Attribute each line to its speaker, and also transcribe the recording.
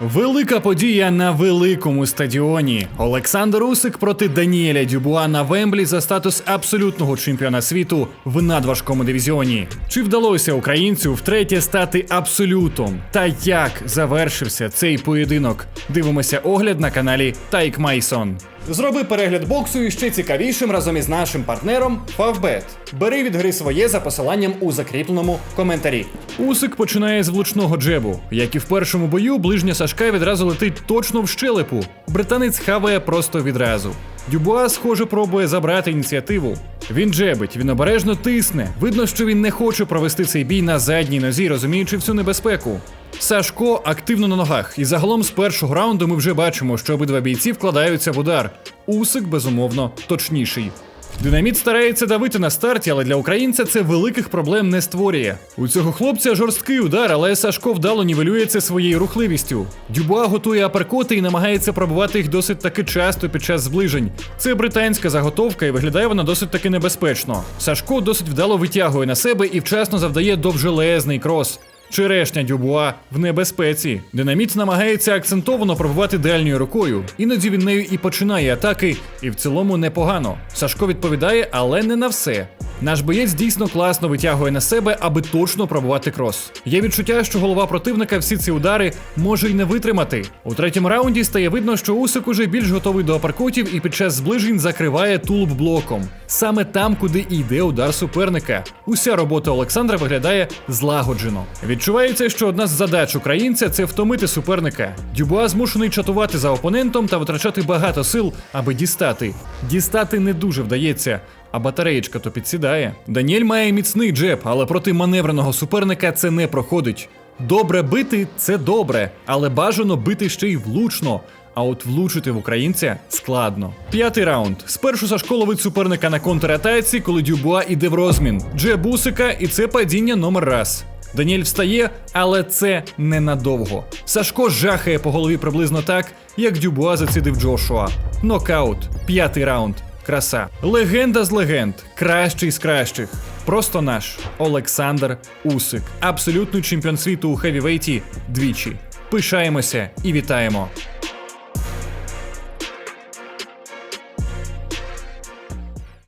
Speaker 1: Велика подія на великому стадіоні. Олександр Усик проти Даніеля Дюбуа на Вемблі за статус абсолютного чемпіона світу в надважкому дивізіоні. Чи вдалося українцю втретє стати абсолютом? Та як завершився цей поєдинок? Дивимося огляд на каналі Тайк Майсон. Зроби перегляд боксу і ще цікавішим разом із нашим партнером Favbet. Бери від гри своє за посиланням у закріпленому коментарі. Усик починає з влучного джебу. Як і в першому бою, ближня Сашка відразу летить точно в щелепу. Британець хаває просто відразу. Дюбуа, схоже, пробує забрати ініціативу. Він джебить, він обережно тисне. Видно, що він не хоче провести цей бій на задній нозі, розуміючи всю небезпеку. Сашко активно на ногах, і загалом з першого раунду ми вже бачимо, що обидва бійці вкладаються в удар. Усик, безумовно, точніший. Динаміт старається давити на старті, але для українця це великих проблем не створює. У цього хлопця жорсткий удар, але Сашко вдало нівелює це своєю рухливістю. Дюбуа готує аперкоти і намагається пробувати їх досить таки часто під час зближень. Це британська заготовка, і виглядає вона досить таки небезпечно. Сашко досить вдало витягує на себе і вчасно завдає довжелезний крос. Черешня Дюбуа в небезпеці. Динаміт намагається акцентовано пробувати дальньою рукою. Іноді він нею і починає атаки, і в цілому непогано. Сашко відповідає, але не на все. Наш боєць дійсно класно витягує на себе, аби точно пробувати крос. Є відчуття, що голова противника всі ці удари може й не витримати. У третьому раунді стає видно, що Усик уже більш готовий до апаркотів і під час зближень закриває тулуб блоком. Саме там, куди і йде удар суперника. Уся робота Олександра виглядає злагоджено. Відчувається, що одна з задач українця це втомити суперника. Дюбуа змушений чатувати за опонентом та витрачати багато сил, аби дістати. Дістати не дуже вдається. А батареєчка то підсідає. Даніель має міцний джеб, але проти маневреного суперника це не проходить. Добре бити це добре, але бажано бити ще й влучно. А от влучити в українця складно. П'ятий раунд. Спершу Сашко ловить суперника на контратаці, коли Дюбуа іде в розмін. Джеб Усика, і це падіння номер раз. Даніель встає, але це ненадовго. Сашко жахає по голові приблизно так, як Дюбуа зацідив Джошуа. Нокаут. П'ятий раунд. Краса. Легенда з легенд. Кращий з кращих. Просто наш Олександр Усик. Абсолютний чемпіон світу у хевівейті двічі. Пишаємося і вітаємо.